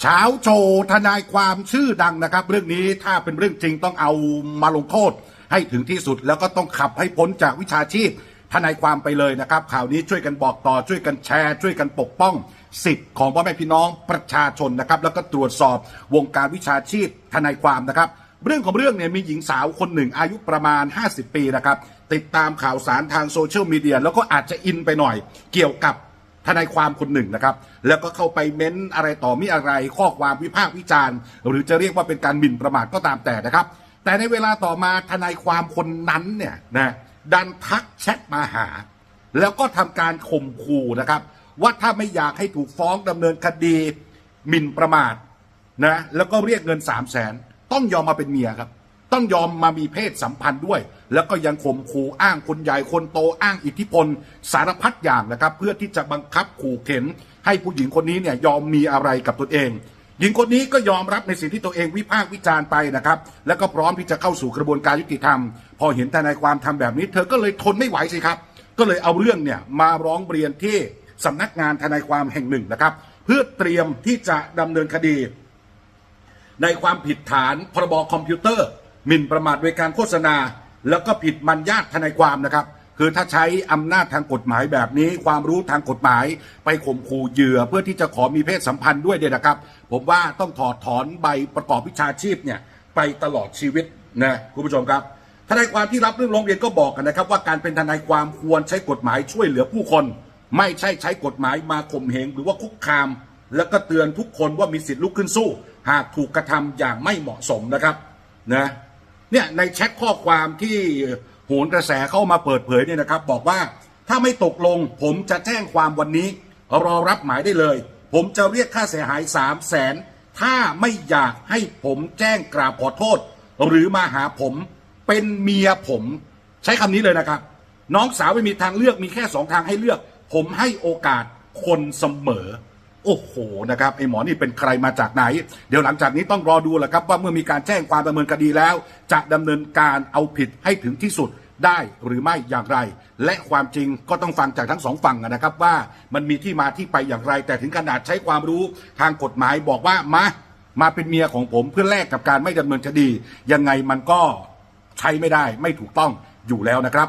เช้าโชว์ทนายความชื่อดังนะครับ เรื่องนี้ถ้าเป็นเรื่องจริงต้องเอามาลงโทษ ให้ถึงที่สุดแล้วก็ต้องขับให้พ้นจากวิชาชีพทนายความไปเลยนะครับ ข่าวนี้ช่วยกันบอกต่อช่วยกันแชร์ ช่วยกันปกป้อง สิทธิ์ของพ่อแม่พี่น้องประชาชนนะครับ แล้วก็ตรวจสอบวงการวิชาชีพทนายความนะครับ เรื่องของเรื่องเนี่ยมีหญิงสาวคนหนึ่งอายุประมาณ 50 ปีนะครับ ติดตามข่าวสารทางโซเชียลมีเดียแล้วก็อาจจะอินไปหน่อย เกี่ยวกับ ทนายความคนหนึ่งนะครับ แล้วก็เข้าไปเม้นอะไรต่อมีอะไร ข้อความวิพากษ์วิจารณ์ หรือจะเรียกว่าเป็นการหมิ่นประมาทก็ตามแต่นะครับ แต่ในเวลาต่อมาทนายความคนนั้นเนี่ยนะดันทักแชทมาหา แล้วก็ทำการข่มขู่นะครับ ว่าถ้าไม่อยากให้ถูกฟ้องดำเนินคดีหมิ่นประมาทนะแล้วก็เรียกเงินสามแสนต้องยอมมาเป็นเมียครับ ต้องยอมมามีเพศสัมพันธ์ด้วย แล้วก็ยังข่มขู่อ้างคนใหญ่คนโตอ้างอิทธิพลสารพัดอย่างนะครับ เพื่อที่จะบังคับขู่เข็น ให้ผู้หญิงคนนี้เนี่ยยอมมีอะไรกับตนเอง หญิงคนนี้ก็ยอมรับในสิ่งที่ตัวเองวิพากษ์วิจารณ์ไปนะครับ แล้วก็พร้อมที่จะเข้าสู่กระบวนการยุติธรรม พอเห็นทนายความทำแบบนี้ เธอก็เลยทนไม่ไหวสิครับ ก็เลยเอาเรื่องเนี่ยมาร้องเรียนที่สำนักงานทนายความแห่งหนึ่งนะครับ เพื่อเตรียมที่จะดำเนินคดี ในความผิดฐานพรบคอมพิวเตอร์หมิ่นประมาทโดยการโฆษณา แล้วก็ผิดมัญญาตทนายความนะครับ คือถ้าใช้อำนาจทางกฎหมายแบบนี้ ความรู้ทางกฎหมาย ไปข่มขู่เหยื่อเพื่อที่จะขอมีเพศสัมพันธ์ด้วยเนี่ยนะครับ ผมว่าต้องถอดถอนใบประกอบวิชาชีพเนี่ยไปตลอดชีวิตนะคุณผู้ชมครับทนายความที่รับเรื่องร้องเรียนก็บอกกันนะครับ ว่าการเป็นทนายความควรใช้กฎหมายช่วยเหลือผู้คน ไม่ใช่ใช้กฎหมายมาข่มเหงหรือว่าคุกคาม แล้วก็เตือนทุกคนว่ามีสิทธิ์ลุกขึ้นสู้ หากถูกกระทำอย่างไม่เหมาะสมนะครับนะ เนี่ยในแชทข้อความที่โหนกระแสเข้ามาเปิดเผยเนี่ยนะครับ บอกว่าถ้าไม่ตกลงผมจะแจ้งความวันนี้ รอรับหมายได้เลย ผมจะเรียกค่าเสียหาย3 0 0แสนถ้าไม่อยากให้ผมแจ้งกราบขอโทษ หรือมาหาผมเป็นเมียผม ใช้คำนี้เลยนะครับ น้องสาวไม่มีทางเลือกมีแค่สองทางให้เลือก ผมให้โอกาสคนเสมอ โอ้โหนะครับไอหมอนี่เป็นใครมาจากไหน เดี๋ยวหลังจากนี้ต้องรอดูแหละครับว่าเมื่อมีการแจ้งความดำเนินคดีแล้ว จะดำเนินการเอาผิดให้ถึงที่สุดได้หรือไม่อย่างไร และความจริงก็ต้องฟังจากทั้งสองฝั่งนะครับว่ามันมีที่มาที่ไปอย่างไร แต่ถึงขนาดใช้ความรู้ทางกฎหมายบอกว่ามามาเป็นเมียของผมเพื่อแลกกับการไม่ดำเนินคดี ยังไงมันก็ใช้ไม่ได้ไม่ถูกต้องอยู่แล้วนะครับ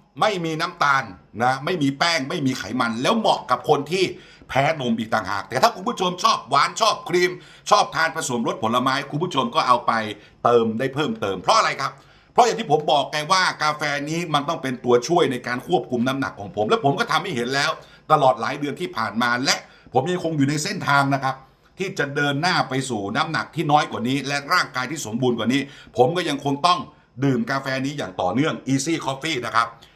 ไม่มีน้ำตาลนะไม่มีแป้งไม่มีไขมัน แล้วเหมาะกับคนที่แพ้นมอีกต่างหาก แต่ถ้าคุณผู้ชมชอบหวานชอบครีม ชอบทานผสมรสผลไม้ คุณผู้ชมก็เอาไปเติมได้เพิ่มเติมเพราะอะไรครับ เพราะอย่างที่ผมบอกไงว่ากาแฟนี้มันต้องเป็นตัวช่วยในการควบคุมน้ำหนักของผม และผมก็ทำให้เห็นแล้ว ตลอดหลายเดือนที่ผ่านมา และผมยังคงอยู่ในเส้นทางนะครับที่จะเดินหน้าไปสู่น้ำหนักที่น้อยกว่านี้ และร่างกายที่สมบูรณ์กว่านี้ ผมก็ยังคงต้องดื่มกาแฟนี้อย่างต่อเนื่อง Easy Coffee นะครับ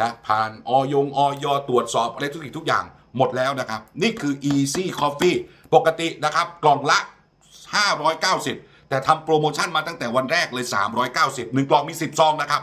นะผ่านออยงออยตรวจสอบอะไรทุกสิ่งทุกอย่างหมดแล้วนะครับ นี่คือ Easy Coffee ปกตินะครับกล่องละ 590 แต่ทำโปรโมชั่นมาตั้งแต่วันแรกเลย 390หนึ่งกล่องมี 10 ซองนะครับ